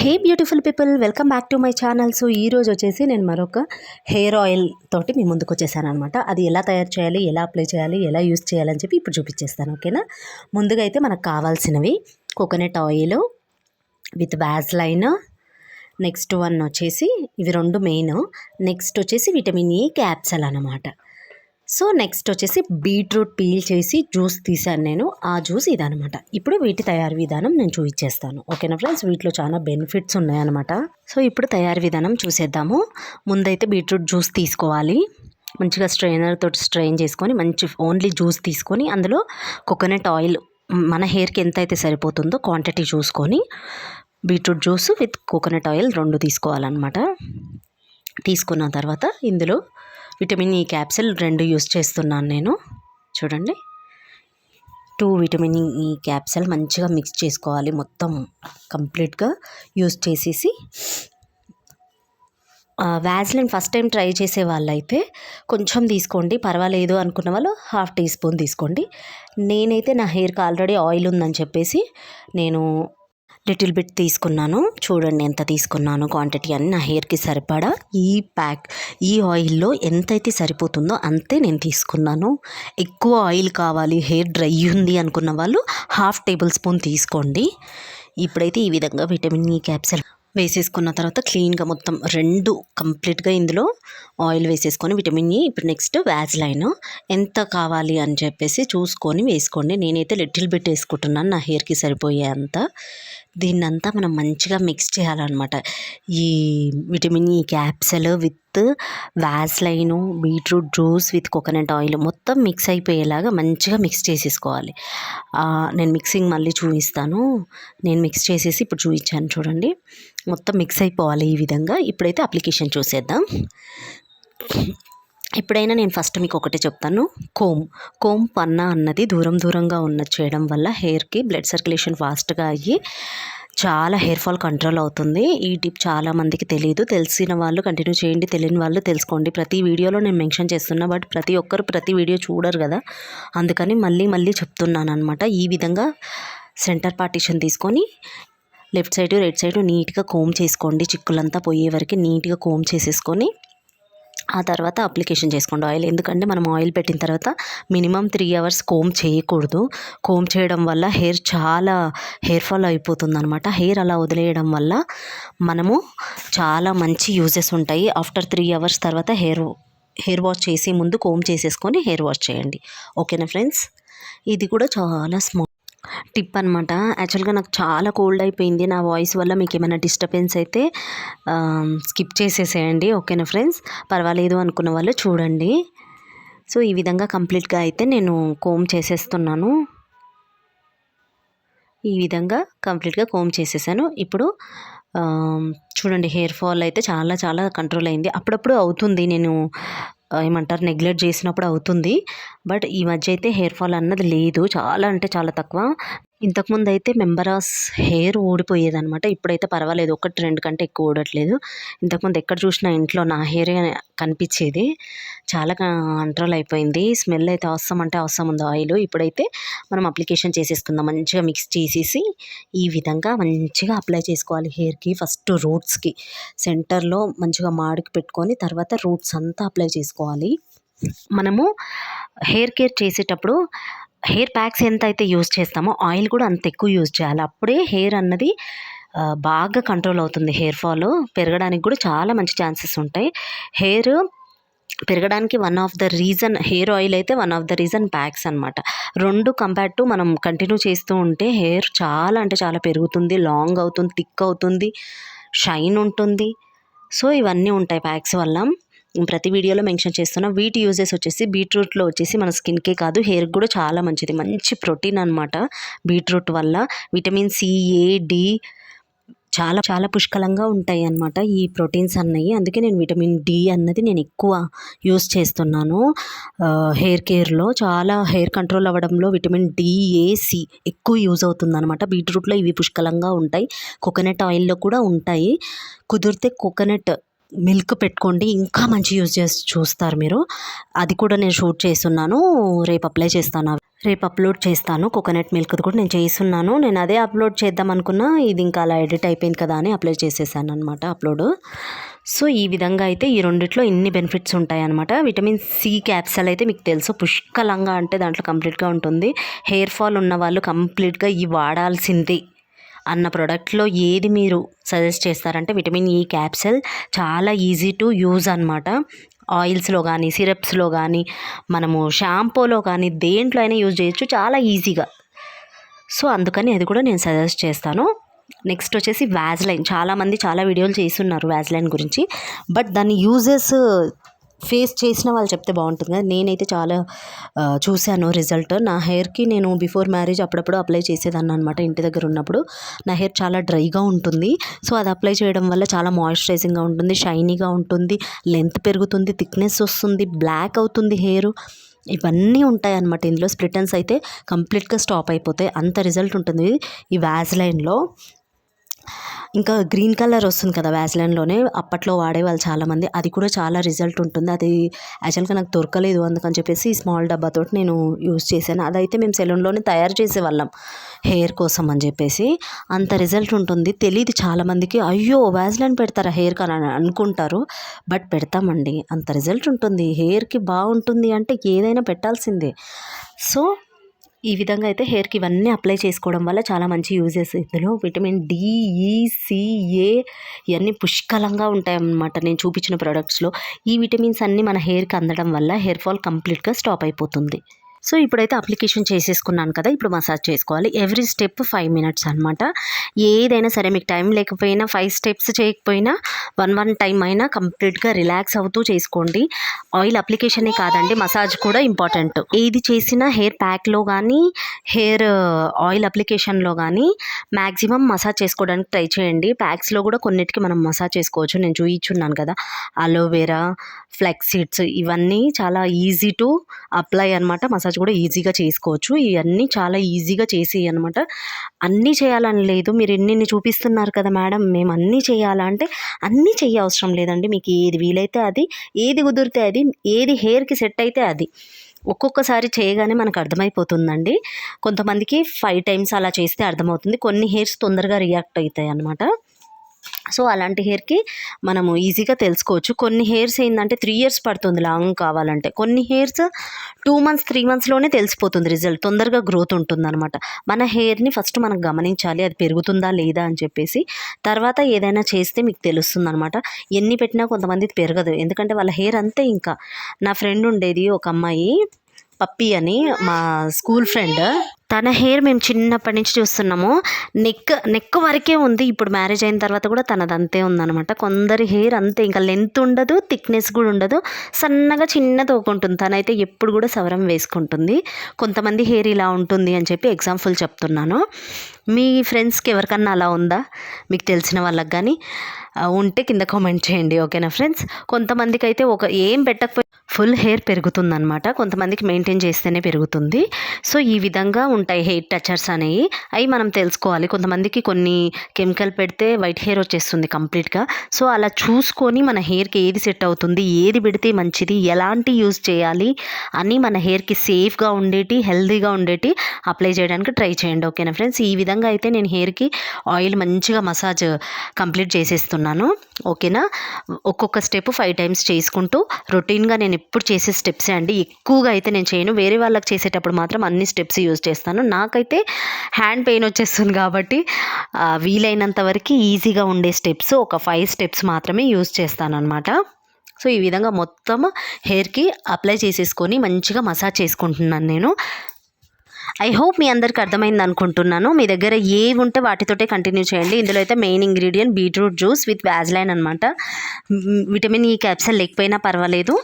Hey beautiful people welcome back to my channel. So ఈరోజు వచ్చేసి నేను మరొక హెయిర్ ఆయిల్ తోటి మీ ముందుకు వచ్చేసాను అనమాట అది ఎలా తయారు చేయాలి ఎలా అప్లై చేయాలి ఎలా యూస్ చేయాలని చెప్పి ఇప్పుడు చూపించేస్తాను ఓకేనా? ముందుగా అయితే మనకు కావాల్సినవి coconut oil with vaseline next one వచ్చేసి ఇవి రెండు మెయిన్. నెక్స్ట్ వచ్చేసి విటమిన్ ఈ క్యాప్సల్ అనమాట సో నెక్స్ట్ వచ్చేసి బీట్రూట్ పీల్ చేసి జ్యూస్ తీసాను నేను. ఆ జ్యూస్ ఇదనమాట ఇప్పుడు వీటి తయారు విధానం నేను చూపించేస్తాను ఓకేనా ఫ్రెండ్స్? వీటిలో చాలా బెనిఫిట్స్ ఉన్నాయన్నమాట. సో ఇప్పుడు తయారు విధానం చూసేద్దాము. ముందైతే బీట్రూట్ జ్యూస్ తీసుకోవాలి. మంచిగా స్ట్రైనర్ తోటి స్ట్రెయిన్ చేసుకొని మంచి ఓన్లీ జ్యూస్ తీసుకొని అందులో కోకోనట్ ఆయిల్ మన హెయిర్కి ఎంత అయితే సరిపోతుందో క్వాంటిటీ చూసుకొని beetroot juice with coconut oil రెండు తీసుకోవాలన్నమాట. తీసుకున్న తర్వాత ఇందులో విటమిన్ ఈ క్యాప్సిల్ రెండు యూస్ చేస్తున్నాను నేను. చూడండి. టూ విటమిన్ ఈ క్యాప్సిల్ మంచిగా మిక్స్ చేసుకోవాలి. మొత్తం కంప్లీట్గా యూస్ చేసేసి. వ్యాజ్లిన్ ఫస్ట్ టైం ట్రై చేసే వాళ్ళైతే కొంచెం తీసుకోండి. పర్వాలేదు అనుకున్న వాళ్ళు హాఫ్ టీ స్పూన్ తీసుకోండి. నేనైతే నా హెయిర్కి ఆల్రెడీ ఆయిల్ ఉందని చెప్పేసి నేను లిటిల్ బిట్ తీసుకున్నాను. చూడండి ఎంత తీసుకున్నాను క్వాంటిటీ అని నా హెయిర్కి సరిపడా. ఈ ప్యాక్ ఈ ఆయిల్లో ఎంతైతే సరిపోతుందో అంతే నేను తీసుకున్నాను. ఎక్కువ ఆయిల్ కావాలి హెయిర్ డ్రై ఉంది అనుకున్న వాళ్ళు హాఫ్ టేబుల్ స్పూన్ తీసుకోండి. ఇప్పుడైతే ఈ విధంగా విటమిన్ ఈ క్యాప్సల్ వేసేసుకున్న తర్వాత క్లీన్గా మొత్తం రెండు కంప్లీట్గా ఇందులో ఆయిల్ వేసేసుకొని విటమిన్ ఈ ఇప్పుడు నెక్స్ట్ వ్యాజ్లైన్ ఎంత కావాలి అని చెప్పేసి చూసుకొని వేసుకోండి. నేనైతే లిటిల్ బిట్ వేసుకుంటున్నాను నా హెయిర్కి సరిపోయే అంత. దీన్నంతా మనం మంచిగా మిక్స్ చేయాలన్నమాట. ఈ vitamin e E capsule with vaseline beetroot juice with coconut oil మొత్తం మిక్స్ అయిపోయేలాగా మంచిగా మిక్స్ చేసేసుకోవాలి. నేను మిక్సింగ్ మళ్ళీ చూపిస్తాను. నేను మిక్స్ చేసేసి ఇప్పుడు చూపించాను చూడండి. మొత్తం మిక్స్ అయిపోవాలి ఈ విధంగా. ఇప్పుడైతే అప్లికేషన్ చూసేద్దాం. ఎప్పుడైనా నేను ఫస్ట్ మీకు ఒకటే చెప్తాను. కోమ్. కోమ్ పన్నా అన్నది దూరం దూరంగా ఉన్నది చేయడం వల్ల హెయిర్కి బ్లడ్ సర్క్యులేషన్ ఫాస్ట్గా అయ్యి చాలా హెయిర్ ఫాల్ కంట్రోల్ అవుతుంది. ఈ టిప్ చాలా మందికి తెలియదు తెలిసిన వాళ్ళు కంటిన్యూ చేయండి. తెలియని వాళ్ళు తెలుసుకోండి. ప్రతి వీడియోలో నేను మెన్షన్ చేస్తున్నా బట్ ప్రతి ఒక్కరు ప్రతి వీడియో చూడరు కదా. అందుకని మళ్ళీ మళ్ళీ చెప్తున్నాను అనమాట ఈ విధంగా సెంటర్ పార్టీషన్ తీసుకొని లెఫ్ట్ సైడ్ రైట్ సైడ్ నీట్గా కోమ్ చేసుకోండి. చిక్కులంతా పోయే వరకు నీట్గా కోమ్ చేసేసుకొని ఆ తర్వాత అప్లికేషన్ చేసుకోండి. ఆయిల్ ఎందుకంటే మనం ఆయిల్ పెట్టిన తర్వాత మినిమం త్రీ అవర్స్ కోమ్ చేయకూడదు. కోమ్ చేయడం వల్ల హెయిర్ చాలా హెయిర్ ఫాల్ అయిపోతుంది అనమాట హెయిర్ అలా వదిలేయడం వల్ల మనము చాలా మంచి యూజెస్ ఉంటాయి. ఆఫ్టర్ త్రీ అవర్స్ తర్వాత హెయిర్ హెయిర్ వాష్ చేసి ముందు కోమ్ చేసేసుకొని హెయిర్ వాష్ చేయండి. ఓకేనా ఫ్రెండ్స్? ఇది కూడా చాలా స్మూత్ టిప్ అనమాట యాక్చువల్గా నాకు చాలా కోల్డ్ అయిపోయింది. నా వాయిస్ వల్ల మీకు ఏమైనా డిస్టర్బెన్స్ అయితే స్కిప్ చేసేసేయండి. ఓకేనా ఫ్రెండ్స్? పర్వాలేదు అనుకున్న వాళ్ళు చూడండి. సో ఈ విధంగా కంప్లీట్గా అయితే నేను కోమ్ చేసేస్తున్నాను. ఈ విధంగా కంప్లీట్గా కోమ్ చేసేసాను. ఇప్పుడు చూడండి హెయిర్ ఫాల్ అయితే చాలా చాలా కంట్రోల్ అయింది. అప్పుడప్పుడు అవుతుంది. నేను ఏమంటారు నెగ్లెక్ట్ చేసినప్పుడు అవుతుంది. బట్ ఈ మధ్య అయితే హెయిర్ ఫాల్ అన్నది లేదు. చాలా అంటే చాలా తక్కువ. ఇంతకుముందు అయితే మెంబరాస్ హెయిర్ ఊడిపోయేదనమాట ఇప్పుడైతే పర్వాలేదు. ఒకటి రెండు కంటే ఎక్కువ ఊడట్లేదు. ఇంతకుముందు ఎక్కడ చూసినా ఇంట్లో నా హెయిర్ కనిపించేది. చాలా కంట్రోల్ అయిపోయింది. స్మెల్ అయితే అవసరం అంటే అవసరం ఉంది ఆయిల్. ఇప్పుడైతే మనం అప్లికేషన్ చేసేసుకుందాం. మంచిగా మిక్స్ చేసేసి ఈ విధంగా మంచిగా అప్లై చేసుకోవాలి హెయిర్కి. ఫస్ట్ రూట్స్కి. సెంటర్లో మంచిగా మాడికి పెట్టుకొని తర్వాత రూట్స్ అంతా అప్లై చేసుకోవాలి. మనము హెయిర్ కేర్ చేసేటప్పుడు హెయిర్ ప్యాక్స్ ఎంత అయితే యూజ్ చేస్తామో ఆయిల్ కూడా అంత ఎక్కువ యూజ్ చేయాలి. అప్పుడే హెయిర్ అన్నది బాగా కంట్రోల్ అవుతుంది. హెయిర్ ఫాల్ పెరగడానికి కూడా చాలా మంచి ఛాన్సెస్ ఉంటాయి. హెయిర్ పెరగడానికి one of the reason hair oil అయితే one of the reason packs అనమాట రెండు కంపేర్ టు మనం కంటిన్యూ చేస్తూ ఉంటే హెయిర్ చాలా అంటే చాలా పెరుగుతుంది లాంగ్ అవుతుంది థిక్ అవుతుంది షైన్ ఉంటుంది. సో ఇవన్నీ ఉంటాయి ప్యాక్స్ వల్ల. ప్రతి వీడియోలో మెన్షన్ చేస్తున్నా వీటి యూజెస్ వచ్చేసి బీట్రూట్లో వచ్చేసి మన స్కిన్కే కాదు హెయిర్కి కూడా చాలా మంచిది. మంచి ప్రోటీన్ అనమాట బీట్రూట్ వల్ల. విటమిన్ సి ఏ డి చాలా చాలా పుష్కలంగా ఉంటాయి అన్నమాట ఈ ప్రోటీన్స్ అన్నవి అందుకే నేను విటమిన్ డి అన్నది నేను ఎక్కువ యూస్ చేస్తున్నాను. హెయిర్ కేర్లో చాలా హెయిర్ కంట్రోల్ అవ్వడంలో విటమిన్ డిఏసి ఎక్కువ యూజ్ అవుతుందన్నమాట. బీట్రూట్లో ఇవి పుష్కలంగా ఉంటాయి. కోకోనట్ ఆయిల్లో కూడా ఉంటాయి. కుదిరితే కోకోనట్ మిల్క్ పెట్టుకోండి ఇంకా మంచి యూజ్ చేసి చూస్తారు మీరు. అది కూడా నేను షూట్ చేస్తున్నాను రేపు అప్లై చేస్తాను. రేపు అప్లోడ్ చేస్తాను కోకోనట్ మిల్క్ది కూడా నేను చేస్తున్నాను. నేను అదే అప్లోడ్ చేద్దాం అనుకున్నా ఇది ఇంకా అలా ఎడిట్ అయిపోయింది కదా అని అప్లై చేసేసాను అనమాట అప్లోడ్. సో ఈ విధంగా అయితే ఈ రెండిట్లో ఇన్ని బెనిఫిట్స్ ఉంటాయన్నమాట విటమిన్ సి క్యాప్సల్ అయితే మీకు తెలుసు పుష్కలంగా అంటే దాంట్లో కంప్లీట్గా ఉంటుంది. హెయిర్ ఫాల్ ఉన్న వాళ్ళు కంప్లీట్గా ఇవి వాడాల్సిందే. అన్న ప్రోడక్ట్లో ఏది మీరు సజెస్ట్ చేస్తారంటే విటమిన్ ఈ క్యాప్సల్ చాలా ఈజీ టు యూజ్ అనమాట ఆయిల్స్లో కానీ సిరప్స్లో కానీ మనము షాంపూలో కానీ దేంట్లో అయినా యూజ్ చేయొచ్చు చాలా ఈజీగా సో అందుకని అది కూడా నేను సజెస్ట్ చేస్తాను. నెక్స్ట్ వచ్చేసి వ్యాజ్లైన్ చాలామంది చాలా వీడియోలు చేస్తున్నారు వ్యాజ్లైన్ గురించి. బట్ దాని యూజెస్ ఫేస్ చేసిన వాళ్ళు చెప్తే బాగుంటుంది కదా. నేనైతే చాలా చూశాను రిజల్ట్. నా హెయిర్కి నేను బిఫోర్ మ్యారేజ్ అప్పుడప్పుడు అప్లై చేసేదాన్ని అనమాట ఇంటి దగ్గర ఉన్నప్పుడు. నా హెయిర్ చాలా డ్రైగా ఉంటుంది. సో అది అప్లై చేయడం వల్ల చాలా మాయిశ్చరైజింగ్గా ఉంటుంది షైనీగా ఉంటుంది లెంత్ పెరుగుతుంది థిక్నెస్ వస్తుంది బ్లాక్ అవుతుంది హెయిర్. ఇవన్నీ ఉంటాయి అన్నమాట ఇందులో. స్ప్లిటన్స్ అయితే కంప్లీట్గా స్టాప్ అయిపోతాయి. అంత రిజల్ట్ ఉంటుంది. ఈ వ్యాజ్లైన్లో ఇంకా గ్రీన్ కలర్ వస్తుంది కదా వ్యాజ్లైన్లోనే అప్పట్లో వాడేవాళ్ళు చాలామంది. అది కూడా చాలా రిజల్ట్ ఉంటుంది. అది యాక్చువల్గా నాకు దొరకలేదు అందుకని చెప్పేసి స్మాల్ డబ్బాతో నేను యూజ్ చేశాను. అదైతే మేము సెలూన్లోనే తయారు చేసేవాళ్ళం. హెయిర్ కోసం అని చెప్పేసి అంత రిజల్ట్ ఉంటుంది. తెలియదు చాలామందికి. అయ్యో! వ్యాజ్లైన్ పెడతారా హెయిర్కి అని అనుకుంటారు. బట్ పెడతామండి. అంత రిజల్ట్ ఉంటుంది. హెయిర్కి బాగుంటుంది అంటే ఏదైనా పెట్టాల్సిందే. సో ఈ విధంగా అయితే హెయిర్కి ఇవన్నీ అప్లై చేసుకోవడం వల్ల చాలా మంచి యూజెస్ ఇందులో. విటమిన్ డి ఈ ఇవన్నీ పుష్కలంగా ఉంటాయన్నమాట. నేను చూపించిన ప్రోడక్ట్స్లో. ఈ విటమిన్స్ అన్నీ మన హెయిర్కి అందడం వల్ల హెయిర్ ఫాల్ కంప్లీట్గా స్టాప్ అయిపోతుంది. సో ఇప్పుడైతే అప్లికేషన్ చేసేసుకున్నాను కదా ఇప్పుడు మసాజ్ చేసుకోవాలి. ఎవ్రీ స్టెప్ ఫైవ్ మినిట్స్ అనమాట ఏదైనా సరే మీకు టైం లేకపోయినా ఫైవ్ స్టెప్స్ చేయకపోయినా వన్ వన్ టైం అయినా కంప్లీట్గా రిలాక్స్ అవుతూ చేసుకోండి. ఆయిల్ అప్లికేషనే కాదండి మసాజ్ కూడా ఇంపార్టెంట్. ఏది చేసినా హెయిర్ ప్యాక్లో కానీ హెయిర్ ఆయిల్ అప్లికేషన్లో కానీ మ్యాక్సిమం మసాజ్ చేసుకోవడానికి ట్రై చేయండి. ప్యాక్స్లో కూడా కొన్నిటికి మనం మసాజ్ చేసుకోవచ్చు. నేను చూయించున్నాను కదా అలోవెరా ఫ్లెక్స్ సీడ్స్ ఇవన్నీ చాలా ఈజీ టు అప్లై అనమాట మసాజ్ కూడా ఈజీగా చేసుకోవచ్చు. ఇవన్నీ చాలా ఈజీగా చేసి అనమాట అన్నీ చేయాలని లేదు. మీరు ఎన్ని చూపిస్తున్నారు కదా మేడం మేము అన్నీ చేయాలా అంటే అన్నీ చేయ అవసరం లేదండి. మీకు ఏది వీలైతే అది ఏది కుదిరితే అది ఏది హెయిర్కి సెట్ అయితే అది. ఒక్కొక్కసారి చేయగానే మనకు అర్థమైపోతుందండి. కొంతమందికి ఫైవ్ టైమ్స్ అలా చేస్తే అర్థమవుతుంది. కొన్ని హెయిర్స్ తొందరగా రియాక్ట్ అవుతాయి అన్నమాట. సో అలాంటి హెయిర్కి మనము ఈజీగా తెలుసుకోవచ్చు. కొన్ని హెయిర్స్ ఏంటంటే త్రీ ఇయర్స్ పడుతుంది లాంగ్ కావాలంటే. కొన్ని హెయిర్స్ టూ మంత్స్ త్రీ మంత్స్లోనే తెలిసిపోతుంది రిజల్ట్. తొందరగా గ్రోత్ ఉంటుందన్నమాట. మన హెయిర్ని ఫస్ట్ మనం గమనించాలి అది పెరుగుతుందా లేదా అని చెప్పేసి. తర్వాత ఏదైనా చేస్తే మీకు తెలుస్తుంది అనమాట ఎన్ని పెట్టినా కొంతమందికి పెరగదు. ఎందుకంటే వాళ్ళ హెయిర్ అంతే ఇంకా. నా ఫ్రెండ్ ఉండేది ఒక అమ్మాయి పప్పి అని మా స్కూల్ ఫ్రెండ్. తన హెయిర్ మేము చిన్నప్పటి నుంచి చూస్తున్నాము. నెక్ నెక్ వరకే ఉంది. ఇప్పుడు మ్యారేజ్ అయిన తర్వాత కూడా తనది అంతే ఉందన్నమాట. కొందరి హెయిర్ అంతే. ఇంకా లెంత్ ఉండదు థిక్నెస్ కూడా ఉండదు. సన్నగా చిన్న తోకుంటుంది తనైతే ఎప్పుడు కూడా సవరం వేసుకుంటుంది. కొంతమంది హెయిర్ ఇలా ఉంటుంది అని చెప్పి ఎగ్జాంపుల్ చెప్తున్నాను. మీ ఫ్రెండ్స్కి ఎవరికన్నా అలా ఉందా? మీకు తెలిసిన వాళ్ళకి కానీ ఉంటే కింద కామెంట్ చేయండి. ఓకేనా ఫ్రెండ్స్? కొంతమందికి అయితే ఒక ఏం పెట్టకపోయి ఫుల్ హెయిర్ పెరుగుతుందన్నమాట. కొంతమందికి మెయింటైన్ చేస్తేనే పెరుగుతుంది. సో ఈ విధంగా ఉంటాయి హెయిర్ టచర్స్ అనేవి. అవి మనం తెలుసుకోవాలి. కొంతమందికి కొన్ని కెమికల్ పెడితే వైట్ హెయిర్ వచ్చేస్తుంది కంప్లీట్గా. సో అలా చూసుకొని మన హెయిర్కి ఏది సెట్ అవుతుంది ఏది పెడితే మంచిది ఎలాంటి యూజ్ చేయాలి అని మన హెయిర్కి సేఫ్గా ఉండేటి హెల్దీగా ఉండేటి అప్లై చేయడానికి ట్రై చేయండి. ఓకేనా ఫ్రెండ్స్? ఈ విధంగా అయితే నేను హెయిర్కి ఆయిల్ మంచిగా మసాజ్ కంప్లీట్ చేసేస్తున్నాను. ఓకేనా? ఒక్కొక్క స్టెప్ ఫైవ్ టైమ్స్ చేసుకుంటూ రొటీన్గా నేను ఎప్పుడు చేసే స్టెప్సే అండి. ఎక్కువగా అయితే నేను చేయను. వేరే వాళ్ళకి చేసేటప్పుడు మాత్రం అన్ని స్టెప్స్ యూజ్ చేస్తాను. నాకైతే హ్యాండ్ పెయిన్ వచ్చేస్తుంది కాబట్టి వీలైనంత వరకు ఈజీగా ఉండే స్టెప్స్ ఒక ఫైవ్ స్టెప్స్ మాత్రమే యూజ్ చేస్తాను అనమాట సో ఈ విధంగా మొత్తం హెయిర్కి అప్లై చేసేసుకొని మంచిగా మసాజ్ చేసుకుంటున్నాను నేను. ఐ హోప్ మీ అందరికి అర్థమైంది అనుకుంటున్నాను. మీ దగ్గర ఏవి ఉంటే వాటితోటే కంటిన్యూ చేయండి. ఇందులో అయితే main ingredient beetroot juice with vaseline అనమాట విటమిన్ ఈ క్యాప్సల్ లేకపోయినా పర్వాలేదు.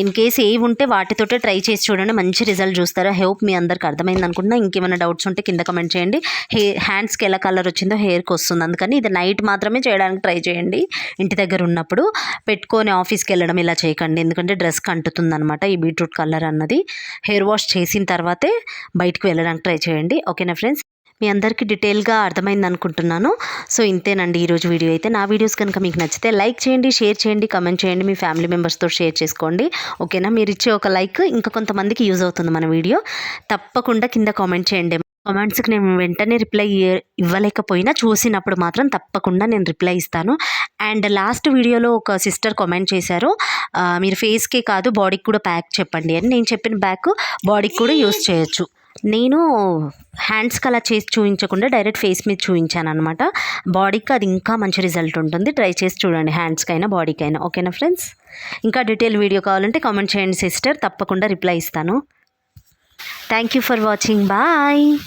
ఇన్ కేస్ ఏవి ఉంటే వాటితోటే ట్రై చేసి చూడండి. మంచి రిజల్ట్ చూస్తారు. ఐ హోప్ మీ అందరికి అర్థమైంది అనుకుంటున్నా. ఇంకేమైనా డౌట్స్ ఉంటే కింద కమెంట్ చేయండి. హే హ్యాండ్స్కి ఎలా కలర్ వచ్చిందో హెయిర్కి వస్తుంది. అందుకని ఇది నైట్ మాత్రమే చేయడానికి ట్రై చేయండి. ఇంటి దగ్గర ఉన్నప్పుడు పెట్టుకొని ఆఫీస్కి వెళ్ళడం ఇలా చేయకండి. ఎందుకంటే డ్రెస్కి అంటుతుంది అనమాట ఈ బీట్రూట్ కలర్ అన్నది. హెయిర్ వాష్ చేసిన తర్వాతే బయటకు వెళ్ళడానికి ట్రై చేయండి. ఓకేనా ఫ్రెండ్స్? మీ అందరికీ డీటెయిల్గా అర్థమైంది అనుకుంటున్నాను. సో ఇంతేనండి ఈరోజు వీడియో అయితే. నా వీడియోస్ కనుక మీకు నచ్చితే లైక్ చేయండి షేర్ చేయండి కమెంట్ చేయండి మీ ఫ్యామిలీ మెంబర్స్తో షేర్ చేసుకోండి. ఓకేనా? మీరు ఇచ్చే ఒక లైక్ ఇంకా కొంతమందికి యూజ్ అవుతుంది మన వీడియో. తప్పకుండా కింద కామెంట్ చేయండి. కామెంట్స్కి నేను వెంటనే రిప్లై ఇవ్వలేకపోయినా చూసినప్పుడు మాత్రం తప్పకుండా నేను రిప్లై ఇస్తాను. అండ్ లాస్ట్ వీడియోలో ఒక సిస్టర్ కామెంట్ చేశారు. మీరు ఫేస్కే కాదు బాడీకి కూడా ప్యాక్ చెప్పండి అని. నేను చెప్పిన బ్యాక్ బాడీకి కూడా యూస్ చేయొచ్చు. నేను హ్యాండ్స్కి అలా చేసి చూపించకుండా డైరెక్ట్ ఫేస్ మీద చూపించాను అనమాట బాడీకి అది ఇంకా మంచి రిజల్ట్ ఉంటుంది. ట్రై చేసి చూడండి హ్యాండ్స్కి అయినా బాడీకి అయినా ఓకేనా ఫ్రెండ్స్? ఇంకా డీటెయిల్ వీడియో కావాలంటే కామెంట్ చేయండి సిస్టర్. తప్పకుండా రిప్లై ఇస్తాను. Thank you for watching. Bye.